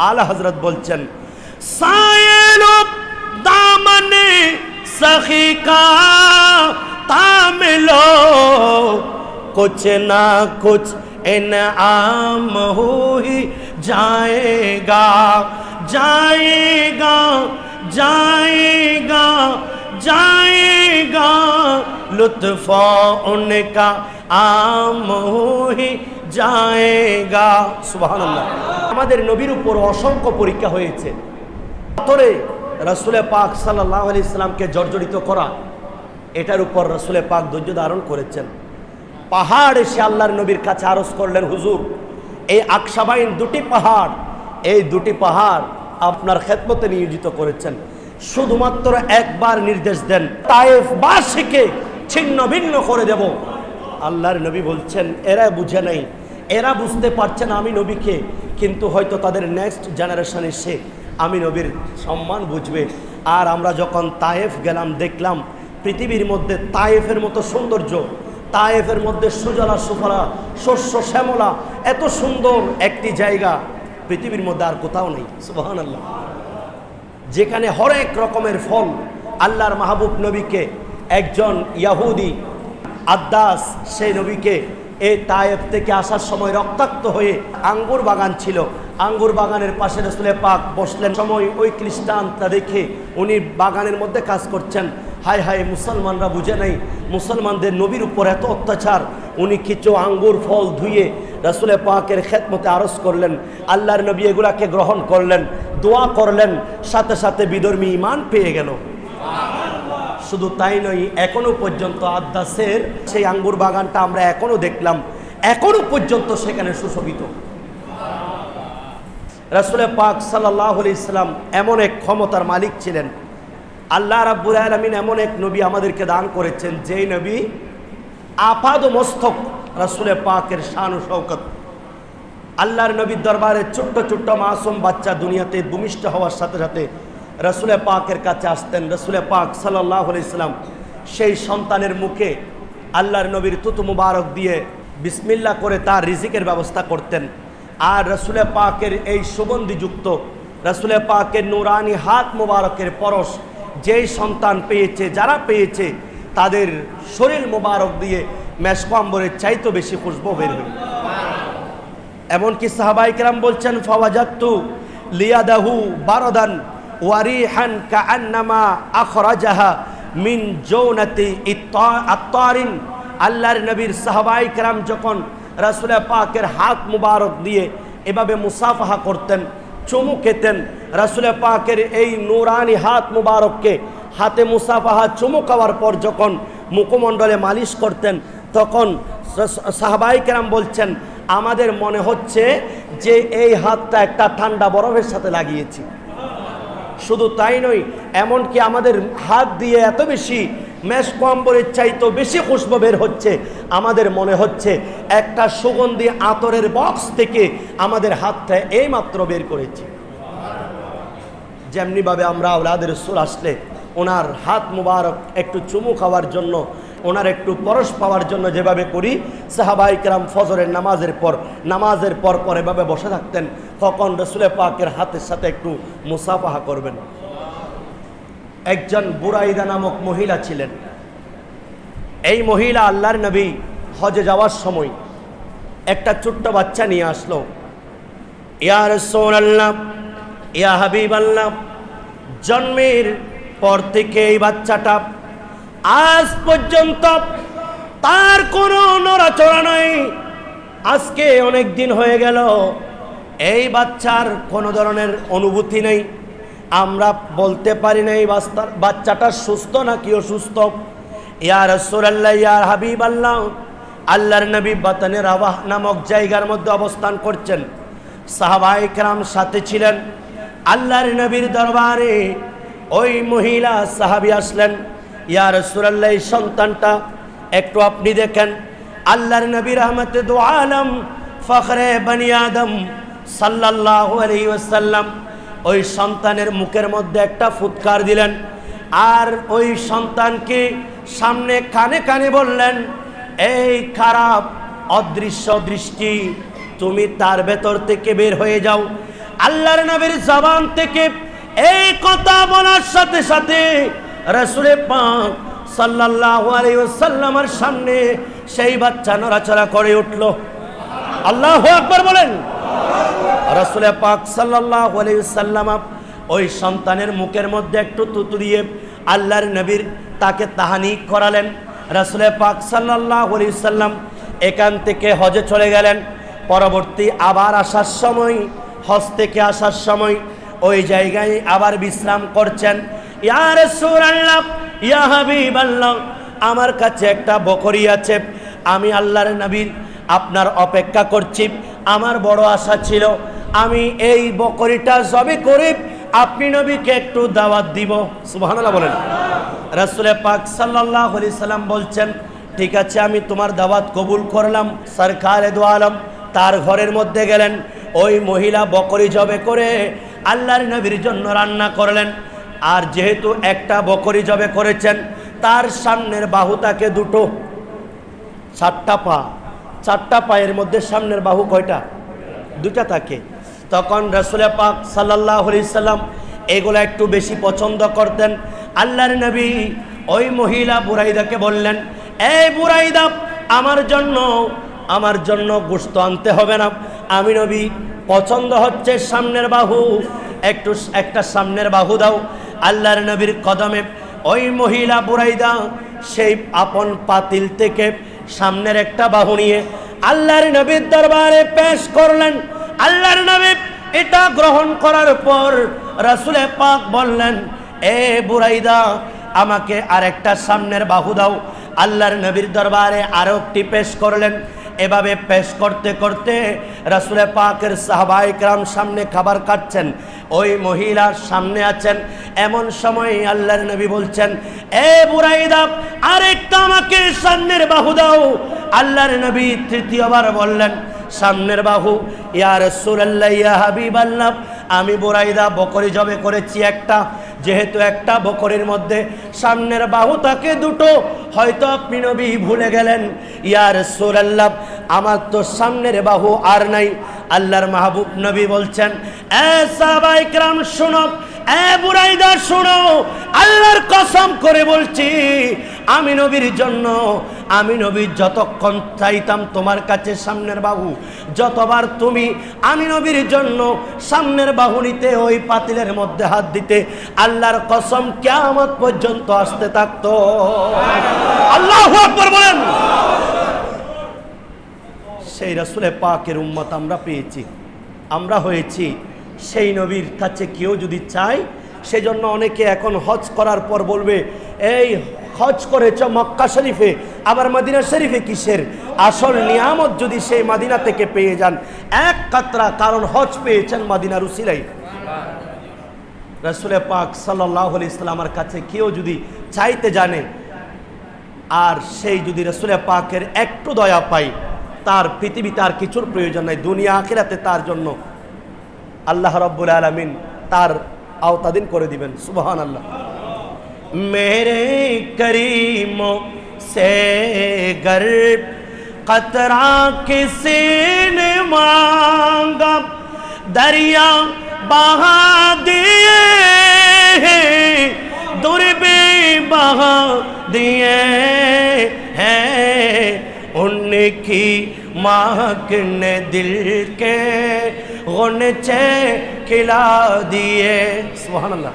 আলা হজরত বলছেন সায়েলো দামনে সখী কা তামিলো कुछ ना कुछ इनाम हो ही जाएगा जाएगा जाएगा जाएगा लुत्फ उनका आम हो ही যায়গা সুবাহান আমাদের নবীর উপর অসংখ্য পরীক্ষা হয়েছে। পাথরে রসুলে পাক সাল্লাহ আলি ইসলামকে জর্জরিত করা, এটার উপর রসুলে পাক ধৈর্য ধারণ করেছেন। পাহাড় এসে আল্লাহর নবীর কাছে আরজ করলেন, হুজুর, এই আকশাবাইন দুটি পাহাড়, এই দুটি পাহাড় আপনার খেদমতে নিয়োজিত করেছেন। শুধুমাত্র একবার নির্দেশ দেন, তায়েফ বাসীকে ছিন্ন ভিন্ন করে দেব। আল্লাহর নবী বলছেন, এরা বুঝে নেই এরা বুঝতে পারছে না আমি নবীকে, কিন্তু হয়তো তাদের নেক্সট জেনারেশন এসে আমি নবীর সম্মান বুঝবে। আর আমরা যখন তায়েফ গেলাম, দেখলাম পৃথিবীর মধ্যে তায়েফের মতো সৌন্দর্য, তায়েফের মধ্যে সুজলা, সুফলা, শস্য, শ্যামলা, এত সুন্দর একটি জায়গা পৃথিবীর মধ্যে আর কোথাও নেই। সুবাহান আল্লাহ যেখানে হরেক রকমের ফল, আল্লাহর মাহবুব নবীকে, একজন ইয়াহুদি আদাস সেই নবীকে এই তায়েব থেকে আসার সময় রক্তাক্ত হয়ে আঙ্গুর বাগান ছিল। আঙ্গুর বাগানের পাশে রসুলে পাক বসলেন। সময় ওই খ্রিস্টানটা দেখে উনি বাগানের মধ্যে কাজ করছেন। হায় হায়, মুসলমানরা বুঝে নাই, মুসলমানদের নবীর উপর এত অত্যাচার। উনি কিছু আঙ্গুর, ফল ধুয়ে রসুলে পাকের খেতমতে আরস করলেন। আল্লাহর নবী এগুলাকে গ্রহণ করলেন, দোয়া করলেন, সাথে সাথে বিধর্মী ইমান পেয়ে গেল। শুধু তাই নয়, এখনও পর্যন্ত আদাসের সেই আঙ্গুর বাগানটা আমরা এখনও দেখলাম। এখনও পর্যন্ত সেখানে সুশোভিত। রাসুলে পাক সাল্লাহ ইসলাম এমন এক ক্ষমতার মালিক ছিলেন। আল্লাহ রাব্বুল আলমিন এমন এক নবী আমাদেরকে দান করেছেন, যেই নবী আপাদ মস্তক রাসুলে পাকের শান শৌকত আল্লাহর নবীর দরবারে ছোট্ট ছোট্ট মাসুম বাচ্চা দুনিয়াতে ভূমিষ্ঠ হওয়ার সাথে সাথে রসুলে পাকের কাছে আসতেন, রসুলে পাক সাল্লাহ ইসলাম সেই সন্তানের মুখে আল্লাহর নবীর তুতু মুবারক দিয়ে বিসমিল্লা করে তার রিজিকের ব্যবস্থা করতেন। আর রসুলে পাকের এই সুগন্ধিযুক্ত, রসুলে পাকের নুরানি হাত মুবারকের পরশ যেই সন্তান পেয়েছে, যারা পেয়েছে, তাদের শরীর মুবারক দিয়ে মেশকম্বরের চাইতো বেশি খুশবো বের হয়ে এমনকি সাহাবাই কেরাম বলছেন, ফাওয়াজাত্তু লিয়াদাহু বারদান ওয়ারিহান কাআন্নামা আখরাজাহা মিন জৌনাতি আত্তারিন। আল্লাহর নবীর সাহাবাই কেরাম যখন রাসূল পাকের হাত মুবারক দিয়ে এভাবে মুসাফাহা করতেন, চুমু খেতেন, রাসূল পাকের এই নুরানি হাত মুবারককে হাতে মুসাফাহা চুমু খাওয়ার পর যখন মুখমণ্ডলে মালিশ করতেন, তখন সাহাবাই কেরাম বলছেন, আমাদের মনে হচ্ছে যে এই হাতটা একটা ঠান্ডা বরফের সাথে লাগিয়েছি। শুধু তাই নয়, এমনকি আমাদের হাত দিয়ে এত বেশি ম্যাশ কম্বরের চাইতো বেশি খুশবো বের হচ্ছে। আমাদের মনে হচ্ছে একটা সুগন্ধি আতরের বক্স থেকে আমাদের হাতটা এই মাত্র বের করেছি। যেমনিভাবে আমরা ওলাদের সুর আসলে ওনার হাত মুবারক একটু চুমু খাওয়ার জন্য ওনার একটু পরশ পাওয়ার জন্য যেভাবে করি, সাহাবাই কেরাম ফজরের নামাজের পর নামাজের পর পর এভাবে বসে থাকতেন, তখন রসুলে পাকের হাতের সাথে একটু মুসাফাহা করবেন। একজন বুরাইদা নামক মহিলা ছিলেন। এই মহিলা আল্লাহর নবী হজে যাওয়ার সময় একটা ছোট্ট বাচ্চা নিয়ে আসলো। ইয়া রসোল আল্লাহ ইয়া হাবিব আল্লাহ জন্মের পর থেকে এই বাচ্চাটা আজ পর্যন্ত তার কোনো নড়াচড়া নাই। আজকে অনেক দিন হয়ে গেল। এই বাচ্চার কোনো ধরনের অনুভূতি নেই। আমরা বলতে পারি না এই বাচ্চাটা সুস্থ নাকি অসুস্থ। ইয়ার রসুল্লাহ ইয়ার হাবিব আল্লাহ আল্লাহর নবী বাতানের আবাহ নামক জায়গার মধ্যে অবস্থান করছেন। সাহাবাই কেরাম সাথে ছিলেন। আল্লাহর নবীর দরবারে ওই মহিলা সাহাবি আসলেন। ইয়ার রসুল্লাহ এই সন্তানটা একটু আপনি দেখেন। আল্লাহর নবী রহমতে দু আলম, ফখরে বনি আদম আলাইহি ওয়াসাল্লাম। ওই সন্তানের মুখের মধ্যে একটা ফুৎকার দিলেন। আর ওই সন্তানকে সামনে কানে কানে বললেন, এই খারাপ, অদৃশ্য দৃষ্টি, তুমি তার ভেতর থেকে বের হয়ে যাও। আল্লাহর নবীর জবান থেকে এই কথা বলার সাথে সাথে রসুলে পাক সাল্লাল্লাহু আলাইহি ওয়াসাল্লামের সামনে সেই বাচ্চা নড়াচড়া করে উঠল। আল্লাহ আকবর বলেন। রসুলে পাক সাল্লাল্লাহু আলাইহি ওয়াসাল্লাম ওই সন্তানের মুখের মধ্যে একটু তুতু দিয়ে আল্লাহর নবীর তাকে তাহানি করালেন। রসুলে পাক সাল্লাল্লাহু আলাইহি ওয়াসাল্লাম এখান থেকে হজে চলে গেলেন। পরবর্তী আবার আসার সময়, হজ থেকে আসার সময় ওই জায়গায় আবার বিশ্রাম করছেন। ইয়া আমার কাছে একটা বকরি আছে, আমি আল্লাহর নবীর আপনার অপেক্ষা করছি, আমার বড় আশা ছিল, আমি এই বকরিটা জবে করে আপনি নবীকে একটু দাওয়াত দিব। সুবহানাল্লাহ বলেন। রাসূলে পাক আলাইহি সাল্লাম বলছেন, ঠিক আছে, আমি তোমার দাওয়াত কবুল করলাম, সরকার দু আলম, তার ঘরের মধ্যে গেলেন, ওই মহিলা বকরি জবে করে আল্লাহর নবীর জন্য রান্না করলেন। আর যেহেতু একটা বকরি জবে করেছেন, তার সামনের বাহু তাকে দুটো চারটা পা, চারটা পায়ের মধ্যে সামনের বাহু কয়টা? দুটা থাকে। তখন রসুল পাক সাল্লাহ সাল্লাম এগুলো একটু বেশি পছন্দ করতেন। আল্লাহর নবী ওই মহিলা বুরাইদাকে বললেন এই বুরাইদা, আমার জন্য আমার জন্য গোস্ত আনতে হবে না। আমি নবী পছন্দ হচ্ছে সামনের বাহু। একটু একটা সামনের বাহু দাও। আল্লাহর নবীর কদমে ওই মহিলা বুরাইদা, সেই আপন পাতিল থেকে সামনের একটা বাহু নিয়ে আল্লাহর নবীর দরবারে পেশ করলেন। আল্লাহর নবী এটা গ্রহণ করার পর রাসুলে পাক বললেন, এ বুরাইদা, আমাকে আরেকটা সামনের বাহু দাও। আল্লাহর নবীর দরবারে আরও একটি পেশ করলেন। এভাবে পেশ করতে করতে রাসুলে পাকের সাহবাইকরাম সামনে খাবার কাটছেন। ওই মহিলার সামনে আছেন। এমন সময় আল্লাহর নবী বলছেন, এ বুরাইদা, আরেকটা আমাকে সামনের বাহু দাও। আল্লাহর নবী তৃতীয়বার বললেন, সামনের বাহু? ইয়ার সুরাল্লাহ ইয়া হাবিব আল্লাহ আমি বোরাইদা, বকরি জবে করেছি একটা। যেহেতু একটা বকরের মধ্যে সামনের বাহু তাকে দুটো, হয়তো আপনি নবী ভুলে গেলেন ইয়ার সুরাল্লাহ আমার তো সামনের বাহু আর নাই। আল্লাহর মাহবুব নবী বলছেন, এ সাহাবাইকরাম, শুনো এ বুরাইদা, শুনো, আল্লাহর কসম করে বলছি, আমি নবীর জন্য, আমি নবী যতক্ষণ চাইতাম তোমার কাছে সামনের বাহু, যতবার তুমি আমি নবীর জন্য সামনের বাহু নিতে ওই পাতিলের মধ্যে হাত দিতে, আল্লাহর কসম কেয়ামত পর্যন্ত আসতে থাকতো। আল্লাহ বলেন। সেই রসুলে পাকের উম্মত আমরা পেয়েছি, আমরা হয়েছি সেই নবীর কাছে কেউ যদি চায়, সেজন্য অনেকে এখন হজ করার পর বলবে, এই হজ করেছ মক্কা শরীফে, আবার মদিনা শরীফে কিসের? আসল নিয়ামত যদি সেই মাদিনা থেকে পেয়ে যান, এক কাতরা কারণ হজ পেয়েছেন মাদিনার উসিলাই রসুলে পাক সাল্লাহ ইসলামের কাছে কেউ যদি চাইতে জানে, আর সেই যদি রসুলে পাকের একটু দয়া পাই তার পৃথিবী তার কিছুর প্রয়োজন নাই, দুনিয়া আখিরাতে তার জন্য আল্লাহ রব্বুল আলমিন তার আওতাদিন করে দিবেন সুবহান আল্লাহ মেরে করিম সে গর্ব কতরা কিসে মাঙ্গা, দরিয়া বাহা দিয়ে দুর্বে বাহা দিয়ে হ্যাঁ উনকি মাহক দিল কে গনেছে খিলা দিয়ে। সুবহানাল্লাহ।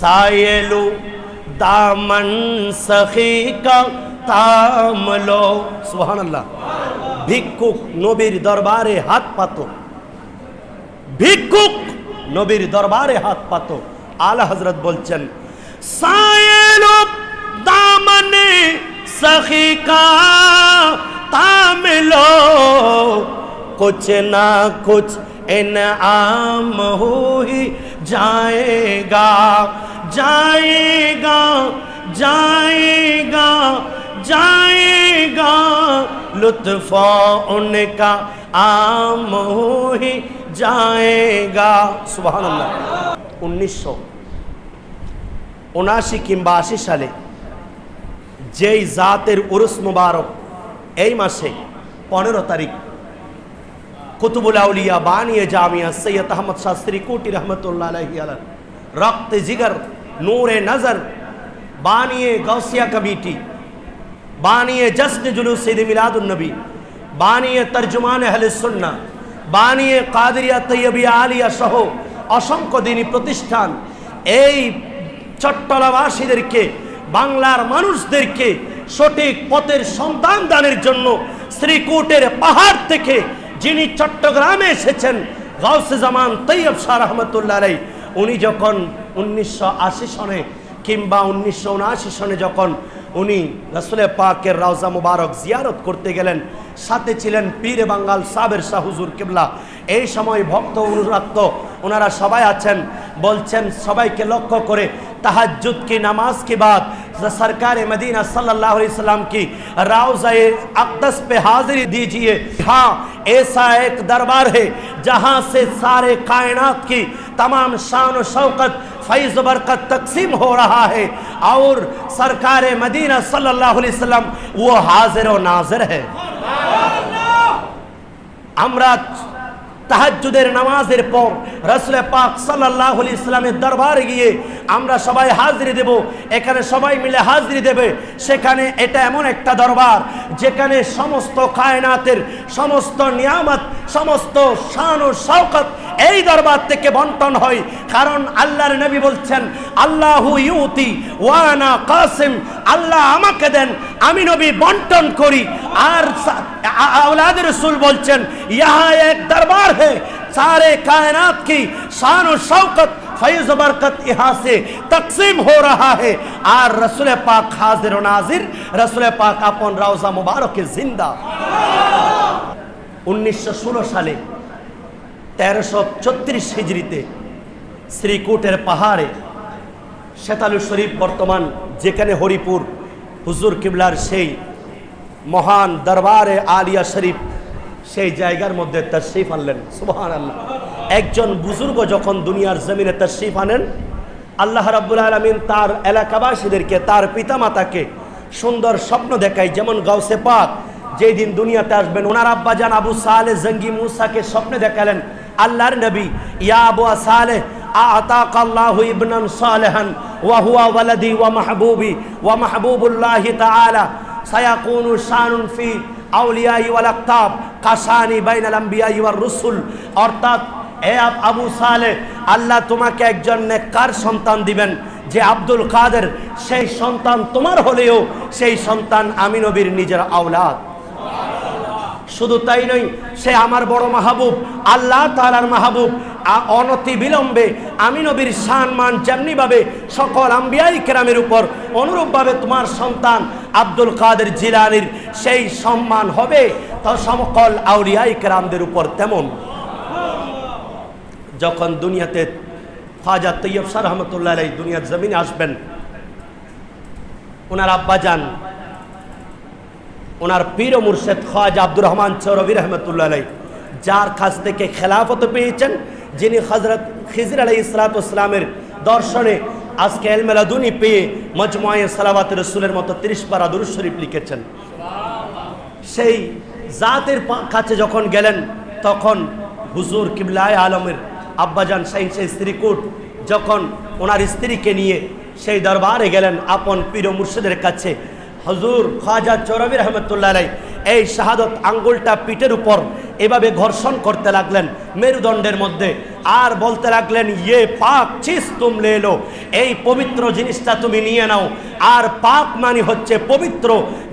সায়েলু দামন সখী কা তামলো সুবহানাল্লাহ। ভিক্ষুক নবীর দরবারে হাত পাত। ভিক্ষুক নবীর দরবারে হাত পাত। আলা হজরত বলছেন, সায়েলু দামনে সখী কা তামলো कुछ ना कुछ इनाम हो ही जाएगा जाएगा जाएगा जाएगा लुत्फ उनका आम हो ही जाएगा সুবাহ উনিশশো উনাশি কিংবা আশি সালে যেই জাতের উরুস মুবারক এই মাসে পনেরো তারিখ কুতুবুল আউলিয়া বানিয়ে জামিয়া সৈয়দ আহমদ শাস্ত্রী কুটি রহমতুল্লাহ রক্ত জিগর, নূরে নজর বানিয়ে গৌসিয়া কমিটি, বানিয়ে জশ্ন জুলুস ঈদ মিলাদুন্নবী বানিয়ে তর্জমান সুন্নাহ, বানিয়ে কাদরিয়া তৈয়বিয়া আলিয়া সহ অসংখ্য দিনী প্রতিষ্ঠান। এই চট্টলাবাসীদেরকে, বাংলার মানুষদেরকে সঠিক পথের সন্তান দানের জন্য শ্রীকূটের পাহাড় থেকে যিনি চট্টগ্রামে এসেছেন গাউসে জামান তৈয়ব শাহ রহমতুল্লাহ রাই উনি যখন উনিশশো আশি সনে কিংবা উনিশশো উনআশি সনে যখন উনি রসুল পাকের রওজা মুবারক জিয়ারত করতে গেলেন, সাথে ছিলেন পীরে বাঙ্গাল সাবের শাহ হুজুর কেবলা। এই সময় ভক্ত অনুরাক্ত, ওনারা সবাই আছেন, বলছেন সবাইকে লক্ষ্য করে तहजद की नमाज के बाद सरकार मदीना सल्लल्लाहु अलैहि वसल्लम की राउज़ाए अक़दस पे हाजिरी दीजिए हाँ ऐसा एक दरबार है जहाँ से सारे कायनात की तमाम शान व शौकत फैज़ बरकत तकसीम हो रहा है और सरकार मदीना सल्लल्लाहु अलैहि वसल्लम वो हाजिर व नाजिर है আমরা তাহাজুদের নামাজের পর রসুলের পাক সাল্লাহ ইসলামের দরবারে গিয়ে আমরা সবাই হাজরি দেব, এখানে সবাই মিলে হাজরি দেবে। সেখানে এটা এমন একটা দরবার যেখানে সমস্ত কায়নাতের সমস্ত নিয়ামত, সমস্ত শান ও শওকত এই দরবার থেকে বন্টন হয়। কারণ আল্লাহর নবী বলছেন, আল্লাহু ইউতি ওয়ানা কাসিম, আল্লাহ আমাকে দেন, আমি নবী বন্টন করি। আর আউলাদের রসুল বলছেন, ইহা এক দরবার है सारे कायनात की शान और शौकत फैज व बरकत यहाँ से तकसीम हो रहा है আর রসুল পাক হাজির ও নাজির রসুল পাক আপন রাউজা মুবারকে জিন্দা উনিশশো ষোলো সালে তেরোশো ছত্রিশ হিজড়িতে শ্রীকূটের পাহাড়ে শেতালু শরীফ বর্তমান যেখানে হরিপুর হুজুর কিবলার সেই মহান দরবারে আলিয়া শরীফ সেই জায়গার মধ্যে তশরিফ আনলেন। সুবহান আল্লাহ একজন বুজুর্গ যখন দুনিয়ার জমিনে তশরিফ আনেন, আল্লাহ রাব্বুল আলমিন তার এলাকাবাসীদেরকে, তার পিতামাতাকে সুন্দর স্বপ্ন দেখায়। যেমন গাউসে পাক, যেই দিন দুনিয়াতে আসবেন, ওনার আব্বাজান আবু সালে জঙ্গি মুসাকে স্বপ্নে দেখালেন, আল্লাহর নবী, ইয়া আবু সালে আল্লাহ ওয়ালাদি ওয়া মাহবুবি, ওয়া শানুন ফি আউলিয়াই ওয়াল আকতাব, কাসানি বাইনাল আম্বিয়াই ওয়ার রুসুল। অর্থাৎ, এ আবু সালে, আল্লাহ তোমাকে একজন নেককার সন্তান দিবেন, যে আব্দুল কাদের, সেই সন্তান তোমার হলেও সেই সন্তান আমি নবীর নিজের আওলাদ। শুধু তাই নয়, সে আমার বড় মাহবুব, আল্লাহ তালার মাহবুব অনতি বিলম্বে আমি নবীর সম্মান যেমনিভাবে সকল আম্বিয়াই কেরামের উপর অনুরূপভাবে তোমার সন্তান আব্দুল কাদের জিলানির সেই সম্মান হবে, তো সকল আউরিয়াই কেরামদের উপর তেমন। যখন দুনিয়াতে খাজা তৈয়ব শাহ রহমতুল্লাহ আলাই দুনিয়ার জমিনে আসবেন, ওনার আব্বা যান ওনার পীর মুর্শেদ খাজা আব্দুর রহমান চৌরবী রহমতুল্লাহ আলাই যার কাছ থেকে খেলাফত পেয়েছেন যিনি হজরত খিজির আলাই ইসলাত ইসলামের দর্শনে আজকে এলমেলাদুনি পেয়ে মজমুয়ে সালাবাত রসুলের মতো তিরিশ পারা শরীফ লিখেছেন। সেই জাতের কাছে যখন গেলেন, তখন হুজুর কিবলায় আলমের আব্বাজান শাহিন সেই স্ত্রীকুট যখন ওনার স্ত্রীকে নিয়ে সেই দরবারে গেলেন, আপন পীর মুর্শিদের কাছে, হজুর খাজা চৌরবী রহমতুল্লাহ এই শাহাদত আঙ্গুলটা পিঠের উপর এভাবে ঘর্ষণ করতে লাগলেন মেরুদণ্ডের মধ্যে। আর বলতে লাগলেন ইয়ে পাক চিস তুম লে এলো এই পবিত্র জিনিসটা তুমি নিয়ে নাও। আর পাক মানে হচ্ছে পবিত্র,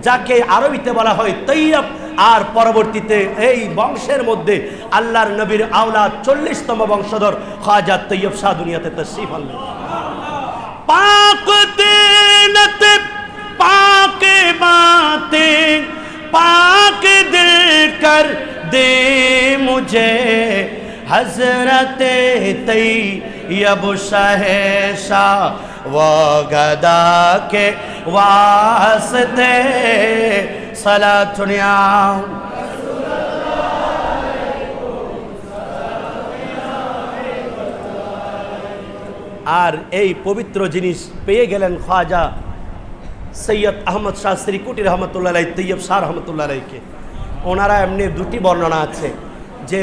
যাকে আরবিতে বলা হয় তৈয়ব। আর পরবর্তীতে এই বংশের মধ্যে আল্লাহর নবীর আওলা চল্লিশতম বংশধর খাজা তৈয়ব শাহ দুনিয়াতে তশরিফ আনলেন। পাক পাক বাতেं पाक दिल कर दे मुझे हजरत तैयब शहशा व गदा के वास्ते सलातुनिया আর এই পবিত্র জিনিস পেয়ে গেলেন খাজা সৈয়দ আহমদ শাহ শ্রীকুটি রহমতুল্লাহ তৈয়ব শাহ রহমতুল্লাহ আলাইকে ওনারা এমনি দুটি বর্ণনা আছে, যে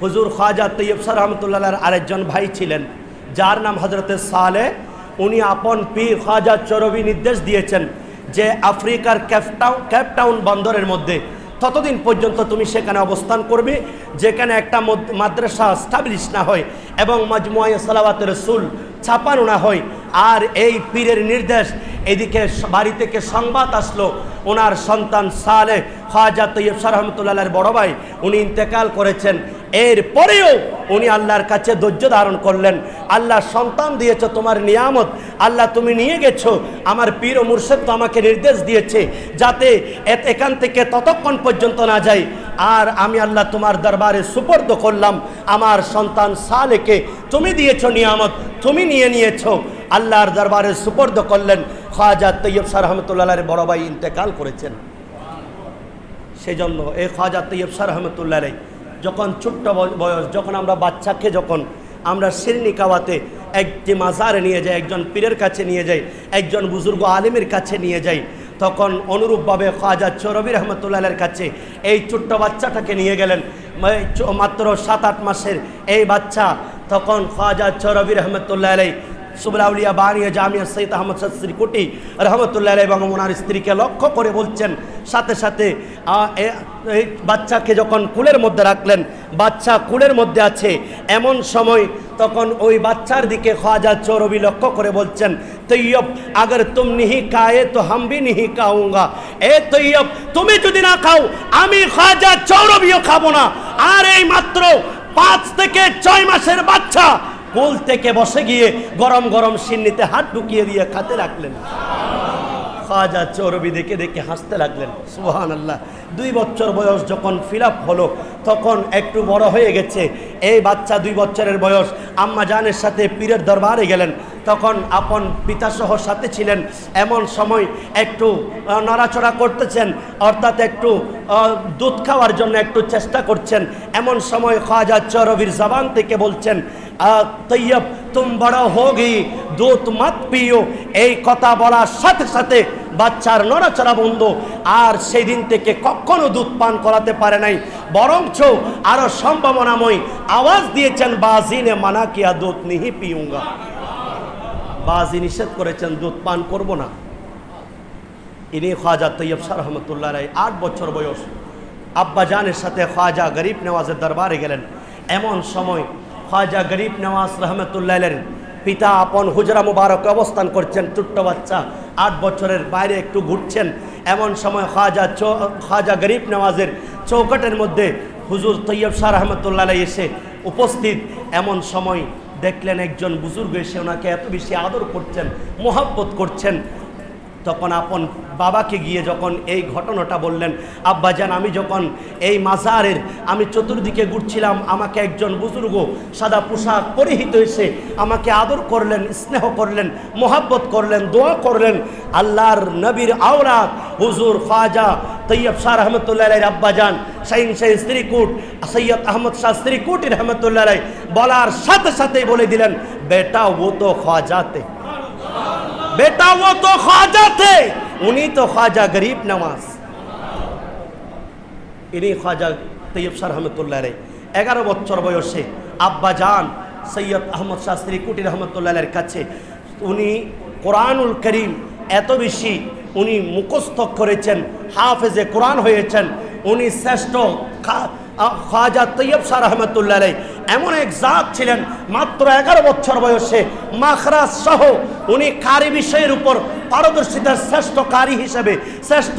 হুজুর খাজা তৈয়ব সার রহমতুল্লাহর আরেকজন ভাই ছিলেন, যার নাম হজরত সালে। উনি আপন পীর খাজা চরবি নির্দেশ দিয়েছেন যে আফ্রিকার ক্যাপটাউন ক্যাপটাউন বন্দরের মধ্যে ততদিন পর্যন্ত তুমি সেখানে অবস্থান করবে, যেখানে একটা মাদ্রাসা স্টাবলিশ না হয় এবং মাজমুয়ায় সালাওয়াত রসুল ছাপানো না হয়। আর এই পীরের নির্দেশ। এদিকে বাড়ি থেকে সংবাদ আসলো, ওনার সন্তান সালে খাজা তৈয়ব সার রহমতুল্লাহের বড় ভাই, উনি ইন্তেকাল করেছেন। এর পরেও উনি আল্লাহর কাছে ধৈর্য ধারণ করলেন। আল্লাহ সন্তান দিয়েছ তোমার নিয়ামত। আল্লাহ তুমি নিয়ে গেছো। আমার পীর ও মুর্শেদ তো আমাকে নির্দেশ দিয়েছে যাতে এখান থেকে ততক্ষণ পর্যন্ত না যাই আর আমি আল্লাহ তোমার দরবারে সুপর্দ করলাম। আমার সন্তান সালেকে তুমি দিয়েছ নিয়ামত, তুমি নিয়ে নিয়েছো। আল্লাহর দরবারে সুপর্দ করলেন খাজা তৈয়ব সার রহমতুল্লাহের বড় ভাই ইন্তেকাল করেছেন। সেই জন্য এই খাজা তৈয়ব সার রহমতুল্লাহ যখন ছোট্ট বয়স, যখন আমরা বাচ্চাকে যখন আমরা শিরনি কাওয়াতে একটি মাজারে নিয়ে যাই, একজন পীরের কাছে নিয়ে যাই, একজন বুজুর্গ আলিমের কাছে নিয়ে যাই, তখন অনুরূপভাবে খাজা চরবি রহমতুল্লাহের কাছে এই ছোট্ট বাচ্চাটাকে নিয়ে গেলেন। মাত্র সাত আট মাসের এই বাচ্চা তখন খাজা চরবি রহমতুল্লাহ আলাই সুবলাউলিয়া বানিয়া জামিয়া সৈয়দ আহমদ শাস্ত্রী কুটি রহমতুল্লাহ এবং ওনার স্ত্রীকে লক্ষ্য করে বলছেন, সাথে সাথে এই বাচ্চাকে যখন কুলের মধ্যে রাখলেন, বাচ্চা কুলের মধ্যে আছে, এমন সময় তখন ওই বাচ্চার দিকে খাজা চৌরবি লক্ষ্য করে বলছেন, তৈয়ব, আগর তুম নিহি খায়ে তো হাম ভি নিহি খাউঙ্গা এ তৈয়ব, তুমি যদি না খাও, আমি খাজা চৌরবিও খাব না। আর এই মাত্র পাঁচ থেকে ছয় মাসের বাচ্চা কোল থেকে বসে গিয়ে গরম গরম সিন্নিতে হাত ঢুকিয়ে দিয়ে খাতে রাখলেন খাজা চৌরবি দেখে দেখে হাসতে লাগলেন। সুহান আল্লাহ দুই বছর বয়স যখন ফিল হলো, তখন একটু বড় হয়ে গেছে। এই বাচ্চা দুই বছরের বয়স। আম্মা জানের সাথে পীরের দরবারে গেলেন। তখন আপন পিতাসহ সাথে ছিলেন। এমন সময় একটু নড়াচড়া করতেছেন। অর্থাৎ একটু দুধ খাওয়ার জন্য একটু চেষ্টা করছেন। এমন সময় খাজা চৌরবির জবান থেকে বলছেন তৈয়ব, তুম বড় হোগি দুধ মত পিও এই কথা বলার সাথে সাথে বাচ্চার নড়াচড়া বন্ধ, আর সেই দিন থেকে কখনো দুধ পান করাতে পারে নাই। বরঞ্চ আরও সম্ভাবনাময় আওয়াজ দিয়েছেন বাজিনে মানা কিয়া দুধ নিহি পিউঙ্গা বাজি নিষেধ করেছেন দুধ পান করব না। ইনি খাজা তৈয়ব শাহ রহমতুল্লাহ রায়, আট বছর বয়স। আব্বা জানের সাথে খাজা গরিব নেওয়াজের দরবারে গেলেন। এমন সময় খাজা গরিব নেওয়াজ রহমতুল্লাহের পিতা আপন হুজরা মুবারক অবস্থান করছেন, ছোট্ট বাচ্চা, আট বছরের বাইরে একটু ঘুরছেন। এমন সময় খাজা খাজা গরিব নেওয়াজের চৌকটের মধ্যে হুজুর তৈয়ব শাহ রহমতুল্লাহ এসে উপস্থিত। এমন সময় দেখলেন একজন বুজুর্গ এসে ওনাকে এত বেশি আদর করছেন, মোহাব্বত করছেন। তখন আপন বাবাকে গিয়ে যখন এই ঘটনাটা বললেন আব্বাজান আমি যখন এই মাজারের, আমি চতুর্দিকে ঘুরছিলাম, আমাকে একজন বুজুর্গ সাদা পোশাক পরিহিত এসে আমাকে আদর করলেন, স্নেহ করলেন, মোহাব্বত করলেন, দোয়া করলেন, আল্লাহর নবীর আওরাত হুজুর খাজা তৈয়ব শাহ রহমতুল্লাহ আব্বাজান শাহিন শাহ স্ত্রীকুট, সৈয়দ আহমদ শাহ স্ত্রীকুটি রহমতুল্লাহ বলার সাথে সাথেই বলে দিলেন, বেটা, ও তো খাজাতে। बेटा वो तो ख्वाजा थे उन्हीं तो ख्वाजा गरीब नवाज ইনি খাজা তৈয়ব শাহ রহমতুল্লাহ রে এগারো বছর বয়সে আব্বা জান সৈয়দ আহমদ শাস্ত্রী কুটি রহমতুল্লাহের কাছে উনি কোরআনুল করিম এত বেশি উনি মুখস্থ করেছেন হাফেজে কোরআন হয়েছেন উনি শ্রেষ্ঠ খা- আ- খাজা তৈয়ব শাহ রহমতুল্লাহ এমন এক জাত ছিলেন, মাত্র এগারো বছর বয়সে মাখরাজ সহ উনি কারি বিষয়ের উপর পারদর্শিতার শ্রেষ্ঠ কারি হিসাবে, শ্রেষ্ঠ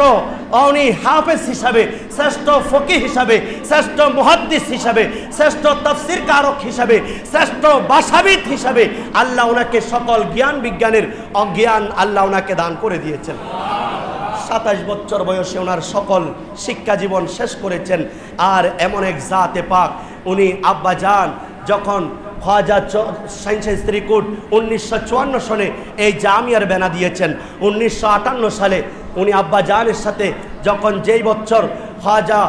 উনি হাফেজ হিসাবে, শ্রেষ্ঠ ফকি হিসাবে, শ্রেষ্ঠ মুহাদ্দিস হিসাবে, শ্রেষ্ঠ তফসির কারক হিসাবে, শ্রেষ্ঠ ভাষাবিদ হিসাবে আল্লাহ ওনাকে সকল জ্ঞান বিজ্ঞানের অজ্ঞান আল্লাহ ওনাকে দান করে দিয়েছেন। সাতাশ বছর বয়সে ওনার সকল শিক্ষা জীবন শেষ করেছেন। আর এমন এক জাতে পাক, উনি আব্বা যান যখন খাজা সাইন্সের স্ত্রীকুট উনিশশো চুয়ান্ন সালে এই জামিয়ার বেনা দিয়েছেন। উনিশশো আটান্ন সালে উনি আব্বা জানের সাথে যখন যেই বছর খাজা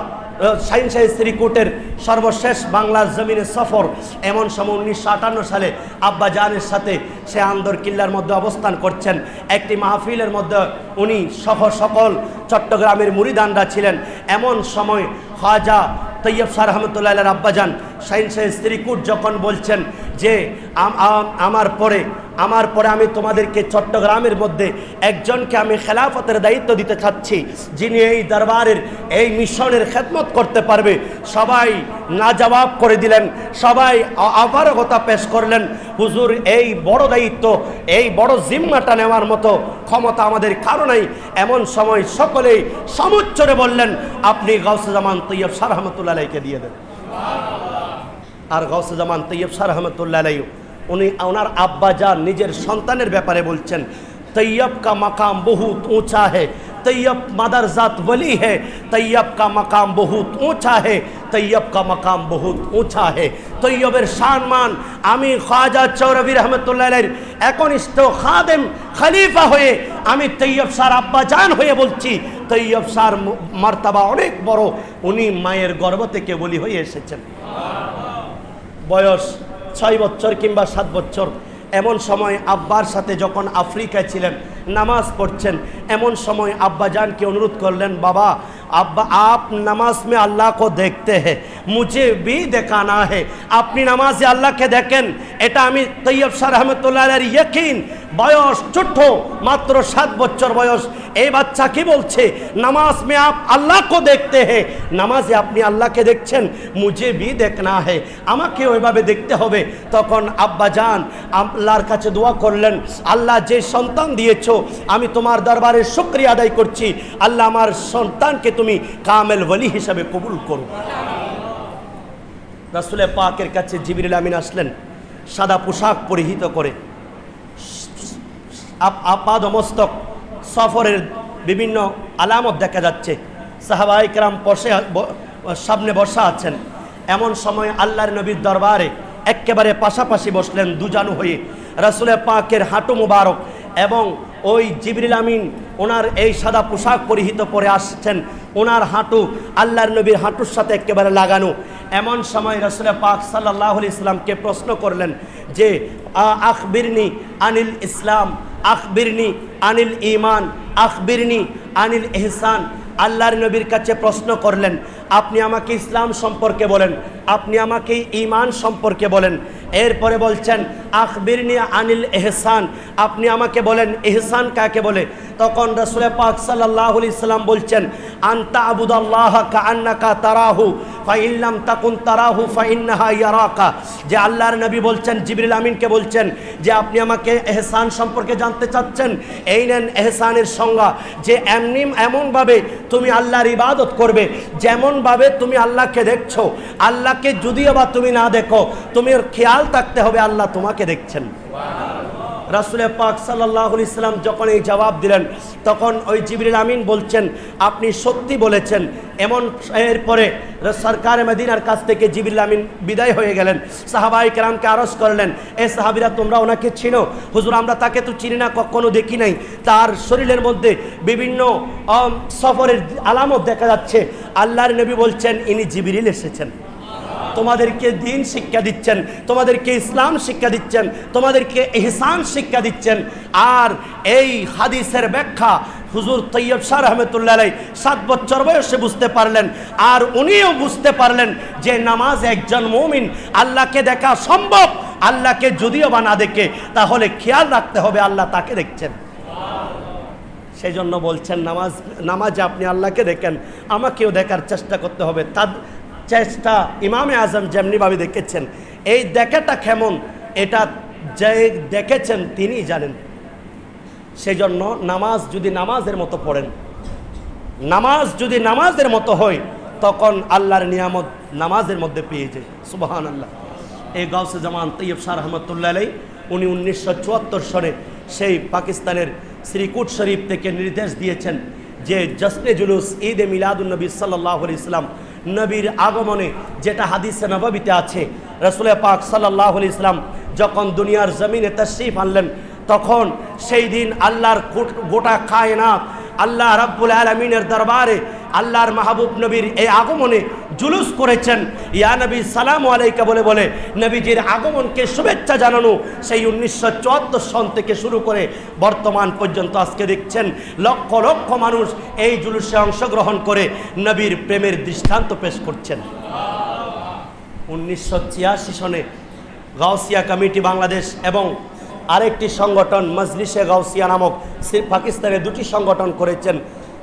সাইন্সের স্ত্রীকুটের সর্বশেষ বাংলার জমিনে সফর। এমন সময় উনিশশো আটান্ন সালে আব্বা জানের সাথে সে আন্দর কিল্লার মধ্যে অবস্থান করছেন। একটি মাহফিলের মধ্যে উনি সহ সকল চট্টগ্রামের মুরিদানরা ছিলেন। এমন সময় খাজা তৈয়ব শাহ রহমতুল্লাহ আব্বাজান শাহিন শাহ স্ত্রীকুট যখন বলছেন যে আম- আম- আমার পরে আমার পরে আমি তোমাদেরকে চট্টগ্রামের মধ্যে একজনকে আমি খেলাফতের দায়িত্ব দিতে চাচ্ছি, যিনি এই দরবারের, এই মিশনের খেদমত করতে পারবে। সবাই না জবাব করে দিলেন, সবাই আ- অপারগতা পেশ করলেন। হুজুর, এই বড় দায়িত্ব, এই বড় জিম্মাটা নেওয়ার মতো ক্ষমতা আমাদের কারও নাই। এমন সময় সকলেই সমুচ্চরে বললেন, আপনি গাউসে জামান তৈয়ব শাহ রহমতুল্লাহকে দিয়ে দেন। আর গাউসে জামান তৈয়ব শাহ রহমতুল্লাহ উনি ওনার আব্বা যান নিজের সন্তানের ব্যাপারে বলছেন, তৈয়ব কা মাকাম বহুত উঁচা হে, তৈয়ব মাদার জাত বলি হে, তৈয়ব কা মাকাম বহুত উঁচা হে, তৈয়ব কা মাকাম বহুত উঁচা হে। তৈয়বের সানমান আমি খাজা চৌরবী রহমতুল্লাহ একনিষ্ঠ খাদেম খালিফা হয়ে, আমি তৈয়ব সার আব্বা জান হয়ে বলছি, তৈয়ব সার মার্তাবা অনেক বড়, উনি মায়ের গর্ব থেকে বলি হয়ে এসেছেন। বয়স ছয় বছর কিংবা সাত বছর। এমন সময় আব্বার সাথে যখন আফ্রিকায় ছিলেন, নামাজ পড়ছেন, এমন সময় আব্বা জানকে অনুরোধ করলেন, বাবা আব্বা আপ নামাজ মে আল্লাহ কো দেখতে হে মুঝে ভি দেখানা হে আপনি নামাজে আল্লাহকে দেখেন এটা আমি তৈয়ব শাহ রহমতুল্লাহ ইয়কিন। বয়স ছোট্ট মাত্র সাত বছর বয়স। এই বাচ্চা কি বলছে? নামাজ মে আপ আল্লাহ দেখতে হে। নামাজে আপনি আল্লাহকে দেখছেন, মুঝে ভি দেখনা হে। আমাকে ওইভাবে দেখতে হবে। তখন আব্বা যান, আল্লাহর কাছে দোয়া করলেন, আল্লাহ যে সন্তান দিয়েছ, আমি তোমার দরবারে শুক্রিয়া আদায় করছি। আল্লাহ আমার সন্তানকে তুমি কামেল ওলি হিসাবে কবুল করো। রাসুলে পাকের কাছে জিবির আমিন আসলেন, সাদা পোশাক পরিহিত করে। আপ- আপাদমস্তক, সফরের বিভিন্ন আলামত দেখা যাচ্ছে। সাহাবাইকরাম ব- সামনে বসা আছেন। এমন সময় আল্লাহর নবীর দরবারে একেবারে পাশাপাশি বসলেন দুজানু হয়ে। রাসুলের পাকের হাঁটু মুবারক এবং ওই জিবরিল আমিন, ওনার এই সাদা পোশাক পরিহিত পরে আসছেন। ওনার হাঁটু আল্লাহর নবীর হাঁটুর সাথে একেবারে লাগানো। এমন সময় রসুলের পাক সাল্লাহ ইসলামকে প্রশ্ন করলেন যে আখবিরনি আনিল ইসলাম, আখবিরনি আনিল ইমান আখবিরনি আনিল এহসান আল্লাহর নবীর কাছে প্রশ্ন করলেন, আপনি আমাকে ইসলাম সম্পর্কে বলেন, আপনি আমাকে ইমান সম্পর্কে বলেন। এরপরে বলছেন, আখবিরনি আনিল এহসান। আপনি আমাকে বলেন, এহসান কাকে বলে? তখন রসুল পাক সাল্লাহ ইসলাম বলছেন, আন্তা আবুদাল্লাহ কা আন্নাকা তারাহু। ফাইল্লাম তাকুন তারাহু ফাইন্নাহা ইয়ারাকা। যে আল্লাহর নবী বলছেন, জিবরিল আমিনকে বলছেন যে আপনি আমাকে এহসান সম্পর্কে জানতে চাচ্ছেন, এই নেন এহসানের সংজ্ঞা। যে এমনি এমনভাবে তুমি আল্লাহর ইবাদত করবে, যেমনভাবে তুমি আল্লাহকে দেখছ, আল্লাহকে যদিও বা তুমি না দেখো, তুমি খেয়াল থাকতে হবে আল্লাহ তোমাকে দেখছেন। রাসুলের পাক সাল্লাহ ইসলাম যখন এই জবাব দিলেন, তখন ওই জিবরিল আমিন বলছেন, আপনি সত্যি বলেছেন। এমন এরপরে সরকার মদিনার কাছ থেকে জিবরিল আমিন বিদায় হয়ে গেলেন। সাহাবাই কেরামকে আরস করলেন, এ সাহাবিরা, তোমরা ওনাকে চিনো? হুজুর, আমরা তাকে তো চিনি না, কখনো দেখি নাই। তার শরীরের মধ্যে বিভিন্ন সফরের আলামত দেখা যাচ্ছে। আল্লাহর নবী বলছেন, ইনি জিবিরিল এসেছেন। তোমাদেরকে দিন শিক্ষা দিচ্ছেন, তোমাদেরকে ইসলাম শিক্ষা দিচ্ছেন, তোমাদেরকে এহসান শিক্ষা দিচ্ছেন। আর এই হাদিসের ব্যাখ্যা হুজুর তৈয়ব শাহ রহমতুল্লাহ সাত বছর বয়সে বুঝতে পারলেন, আর উনিও বুঝতে পারলেন যে নামাজ একজন মমিন আল্লাহকে দেখা সম্ভব, আল্লাহকে যদিও বা না দেখে, তাহলে খেয়াল রাখতে হবে আল্লাহ তাকে দেখছেন। সেই জন্য বলছেন, নামাজ, নামাজে আপনি আল্লাহকে দেখেন, আমাকেও দেখার চেষ্টা করতে হবে। তার চেষ্টা ইমামে আজম যেমনিভাবে দেখেছেন, এই দেখাটা কেমন, এটা যে দেখেছেন তিনি জানেন। সেই জন্য নামাজ যদি নামাজের মতো পড়েন, নামাজ যদি নামাজের মতো হয়, তখন আল্লাহর নিয়ামত নামাজের মধ্যে পেয়ে যায়। সুবাহান আল্লাহ এই গাউসে জামান তৈয়ব শাহ রহমতুল্লাহ আলাই উনি উনিশশো চুয়াত্তর সনে সেই পাকিস্তানের শ্রীকুট শরীফ থেকে নির্দেশ দিয়েছেন যে জসনে জুলুস ঈদ এ মিলাদুলনবী সাল্লাহ ইসলাম নবীর আগমনে যেটা হাদিসে নবাবিতে আছে, রসুল পাক সাল্লাহ ইসলাম যখন দুনিয়ার জমিনে তশরিফ আনলেন, তখন সেই দিন আল্লাহর গোট- গোটা কায়নাত আল্লাহ রাব্বুল আলমিনের দরবারে আল্লাহর মাহবুব নবীর এই আগমনে জুলুস করেছেন। ইয়া নবী সালাম আলাইকা বলে বলে, নবীজির আগমনকে শুভেচ্ছা জানানো সেই উনিশশো চুয়াত্তর সন থেকে শুরু করে বর্তমান পর্যন্ত আজকে দেখছেন, লক্ষ লক্ষ মানুষ এই জুলুসে অংশগ্রহণ করে নবীর প্রেমের দৃষ্টান্ত পেশ করছেন। উনিশশো ছিয়াশি সনে গাউসিয়া কমিটি বাংলাদেশ এবং আরেকটি সংগঠন মজলিশে গাউসিয়া নামক পাকিস্তানে দুটি সংগঠন করেছেন।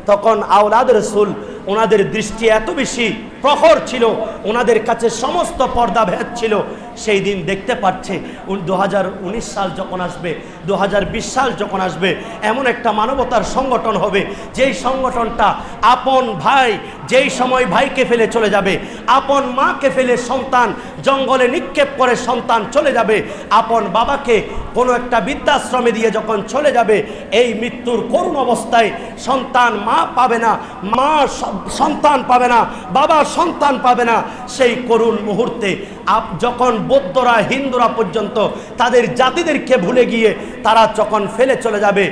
তখন আওলাদ রসুল ওনাদের দৃষ্টি এত বেশি প্রখর ছিল, ওনাদের কাছে সমস্ত পর্দা ভেদ ছিল। সেই দিন দেখতে পাচ্ছে দু হাজার উনিশ সাল যখন আসবে দু হাজার বিশ সাল যখন আসবে, এমন একটা মানবতার সংগঠন হবে, যেই সংগঠনটা আপন ভাই যেই সময় ভাইকে ফেলে চলে যাবে, আপন মাকে ফেলে সন্তান জঙ্গলে নিক্ষেপ করে সন্তান চলে যাবে, আপন বাবাকে কোনো একটা বৃদ্ধাশ্রমে দিয়ে যখন চলে যাবে, এই মৃত্যুর করুণ অবস্থায় সন্তান মা পাবে না, মা সন্তান পাবে না, বাবা সন্তান পাবে না, সেই করুণ মুহূর্তে আপ যখন বৌদ্ধরা, হিন্দুরা পর্যন্ত তাদের জাতিদেরকে ভুলে গিয়ে তারা যখন ফেলে চলে যাবে,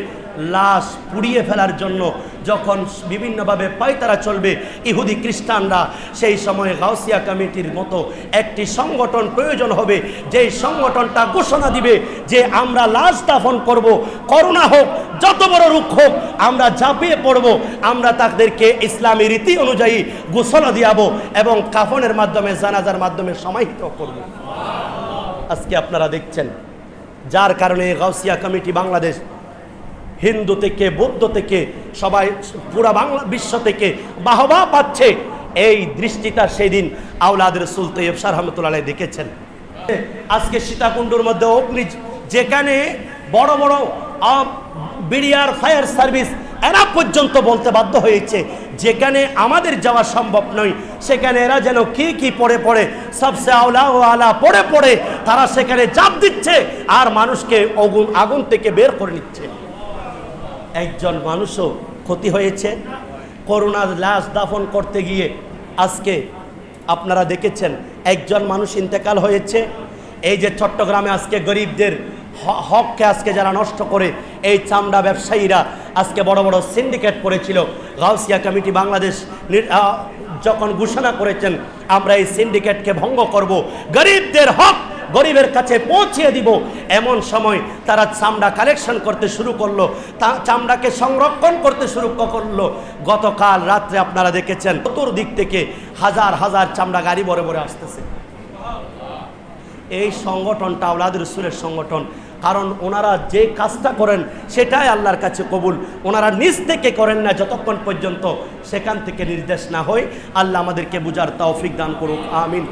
লাশ পুড়িয়ে ফেলার জন্য যখন বিভিন্নভাবে পায়তারা চলবে, ইহুদি খ্রিস্টানরা, সেই সময়ে গাউসিয়া কমিটির মতো একটি সংগঠন প্রয়োজন হবে, যেই সংগঠনটা ঘোষণা দিবে যে আমরা লাশ দাফন করব, করোনা হোক যত বড় রুখ হোক, আমরা ঝাঁপিয়ে পড়ব, আমরা তাদেরকে ইসলামী রীতি অনুযায়ী গোসল দিয়াবো এবং কাফনের মাধ্যমে, জানাজার মাধ্যমে সমাহিত করব। আজকে আপনারা দেখছেন, যার কারণে গাউসিয়া কমিটি বাংলাদেশ, হিন্দু থেকে, বৌদ্ধ থেকে, সবাই পুরা বাংলা, বিশ্ব থেকে বাহবা পাচ্ছে। এই দৃষ্টিটা সেই দিন আউলাদ রসুল তৈয়ব সার রহমতুল্লাহ দেখেছেন। আজকে সীতাকুণ্ডুর মধ্যে অগ্নি, যেখানে বড় বড় বিডিআর ফায়ার সার্ভিস এরা পর্যন্ত বলতে বাধ্য হয়েছে, যেখানে আমাদের যাওয়া সম্ভব নয়। সেখানে এরা যেন কি কি পড়ে পড়ে, সবসে আওলা ও আলা পড়ে পড়ে, তারা সেখানে চাপ দিচ্ছে আর মানুষকে আগুন থেকে বের করে নিচ্ছে। একজন মানুষও ক্ষতি হয়েছে। করোনার লাশ দাফন করতে গিয়ে আজকে আপনারা দেখেছেন, একজন মানুষ ইন্তেকাল হয়েছে। এই যে চট্টগ্রামে আজকে গরিবদের হককে আজকে যারা নষ্ট করে এই চামড়া ব্যবসায়ীরা আজকে বড় বড় সিন্ডিকেট করেছিল। গাউসিয়া কমিটি বাংলাদেশ যখন ঘোষণা করেছেন, আমরা এই সিন্ডিকেটকে ভঙ্গ করব। গরিবদের হক গরিবের কাছে পৌঁছিয়ে দিব। এমন সময় তারা চামড়া কালেকশন করতে শুরু করল, তা, চামড়াকে সংরক্ষণ করতে শুরু করল। গতকাল রাত্রে আপনারা দেখেছেন, চতুর্দিক থেকে হাজার হাজার চামড়া গাড়ি ভরে ভরে আসতেছে। এই সংগঠনটা আওলাদ রসুলের সংগঠন কারণ ওনারা যে কাজটা করেন সেটাই আল্লাহর কাছে কবুল। ওনারা নিজ থেকে করেন না যতক্ষণ পর্যন্ত সেখান থেকে নির্দেশ না হয়। আল্লাহ আমাদেরকে বুঝার তৌফিক দান করুক, আমিন।